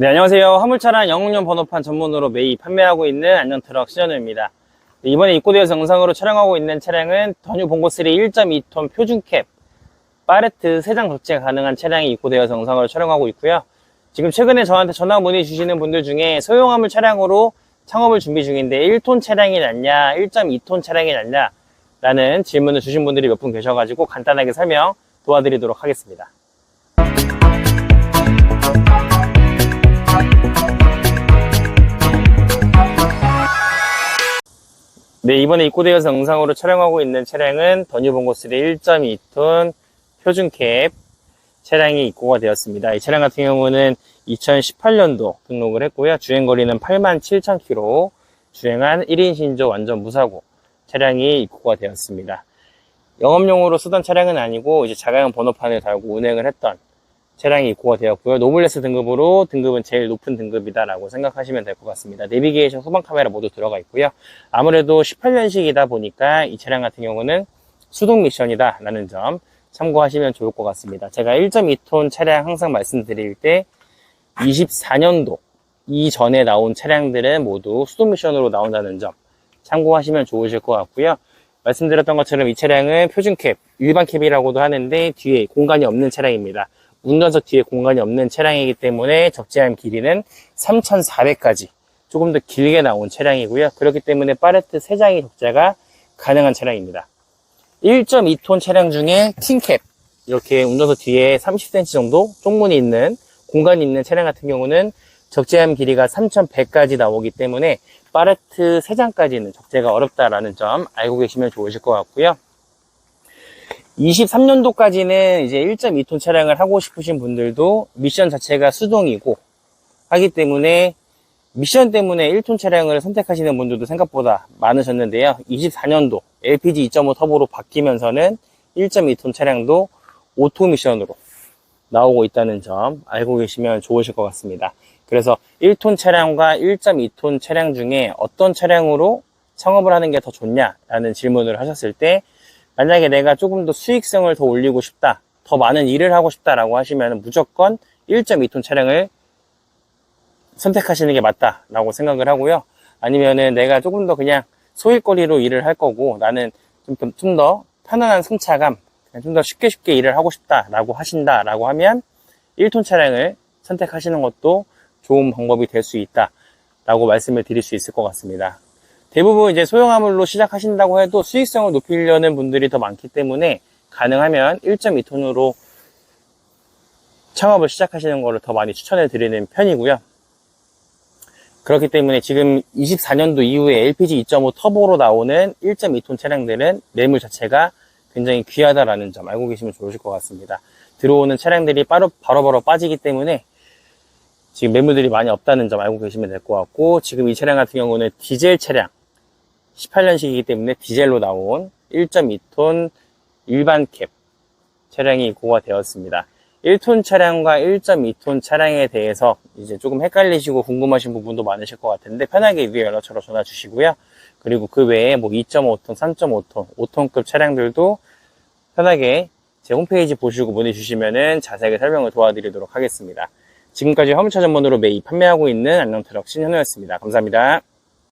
네, 안녕하세요. 화물차량 영웅용 번호판 전문으로 매일 판매하고 있는 안녕트럭 신현우입니다. 네, 이번에 입고되어서 영상으로 촬영하고 있는 차량은 더뉴 봉고3 1.2톤 표준캡 파레트 3장 적재 가능한 차량이 입고되어서 영상으로 촬영하고 있고요. 지금 최근에 저한테 전화 문의 주시는 분들 중에 소형 화물 차량으로 창업을 준비 중인데 1톤 차량이 낫냐, 1.2톤 차량이 낫냐 라는 질문을 주신 분들이 몇 분 계셔가지고 간단하게 설명 도와드리도록 하겠습니다. 네, 이번에 입고되어서 영상으로 촬영하고 있는 차량은 더뉴봉고3 1.2톤 표준캡 차량이 입고가 되었습니다. 이 차량 같은 경우는 2018년도 등록을 했고요. 주행거리는 87,000km 주행한 1인 신조 완전 무사고 차량이 입고가 되었습니다. 영업용으로 쓰던 차량은 아니고 이제 자가용 번호판을 달고 운행을 했던 차량이 입고가 되었고요. 노블레스 등급으로 등급은 제일 높은 등급이다라고 생각하시면 될 것 같습니다. 내비게이션 후방 카메라 모두 들어가 있고요. 아무래도 18년식이다 보니까 이 차량 같은 경우는 수동 미션이다 라는 점 참고하시면 좋을 것 같습니다. 제가 1.2톤 차량 항상 말씀드릴 때 24년도 이전에 나온 차량들은 모두 수동 미션으로 나온다는 점 참고하시면 좋으실 것 같고요. 말씀드렸던 것처럼 이 차량은 표준 캡, 일반 캡이라고도 하는데 뒤에 공간이 없는 차량입니다. 운전석 뒤에 공간이 없는 차량이기 때문에 적재함 길이는 3,400까지 조금 더 길게 나온 차량이고요. 그렇기 때문에 파레트 3장의 적재가 가능한 차량입니다. 1.2톤 차량 중에 킹캡 이렇게 운전석 뒤에 30cm 정도 쪽문이 있는 공간이 있는 차량 같은 경우는 적재함 길이가 3100까지 나오기 때문에 파레트 3장까지는 적재가 어렵다라는 점 알고 계시면 좋으실 것 같고요. 23년도까지는 이제 1.2톤 차량을 하고 싶으신 분들도 미션 자체가 수동이고 하기 때문에 미션 때문에 1톤 차량을 선택하시는 분들도 생각보다 많으셨는데요. 24년도 LPG 2.5 터보로 바뀌면서는 1.2톤 차량도 오토 미션으로 나오고 있다는 점 알고 계시면 좋으실 것 같습니다. 그래서 1톤 차량과 1.2톤 차량 중에 어떤 차량으로 창업을 하는 게 더 좋냐라는 질문을 하셨을 때 만약에 내가 조금 더 수익성을 더 올리고 싶다, 더 많은 일을 하고 싶다라고 하시면 무조건 1.2톤 차량을 선택하시는 게 맞다라고 생각을 하고요. 아니면은 내가 조금 더 그냥 소일거리로 일을 할 거고 나는 좀좀더 편안한 승차감, 좀 더 쉽게 쉽게 일을 하고 싶다라고 하신다라고 하면 1톤 차량을 선택하시는 것도 좋은 방법이 될 수 있다라고 말씀을 드릴 수 있을 것 같습니다. 대부분 이제 소형 화물로 시작하신다고 해도 수익성을 높이려는 분들이 더 많기 때문에 가능하면 1.2톤으로 창업을 시작하시는 것을 더 많이 추천해 드리는 편이고요. 그렇기 때문에 지금 24년도 이후에 LPG 2.5 터보로 나오는 1.2톤 차량들은 매물 자체가 굉장히 귀하다라는 점 알고 계시면 좋으실 것 같습니다. 들어오는 차량들이 바로 바로바로 빠지기 때문에 지금 매물들이 많이 없다는 점 알고 계시면 될 것 같고 지금 이 차량 같은 경우는 디젤 차량 18년식이기 때문에 디젤로 나온 1.2톤 일반 캡 차량이 입고가 되었습니다. 1톤 차량과 1.2톤 차량에 대해서 이제 조금 헷갈리시고 궁금하신 부분도 많으실 것 같은데 편하게 위에 연락처로 전화 주시고요. 그리고 그 외에 뭐 2.5톤, 3.5톤, 5톤급 차량들도 편하게 제 홈페이지 보시고 문의주시면은 자세하게 설명을 도와드리도록 하겠습니다. 지금까지 화물차 전문으로 매일 판매하고 있는 안녕트럭 신현우였습니다. 감사합니다.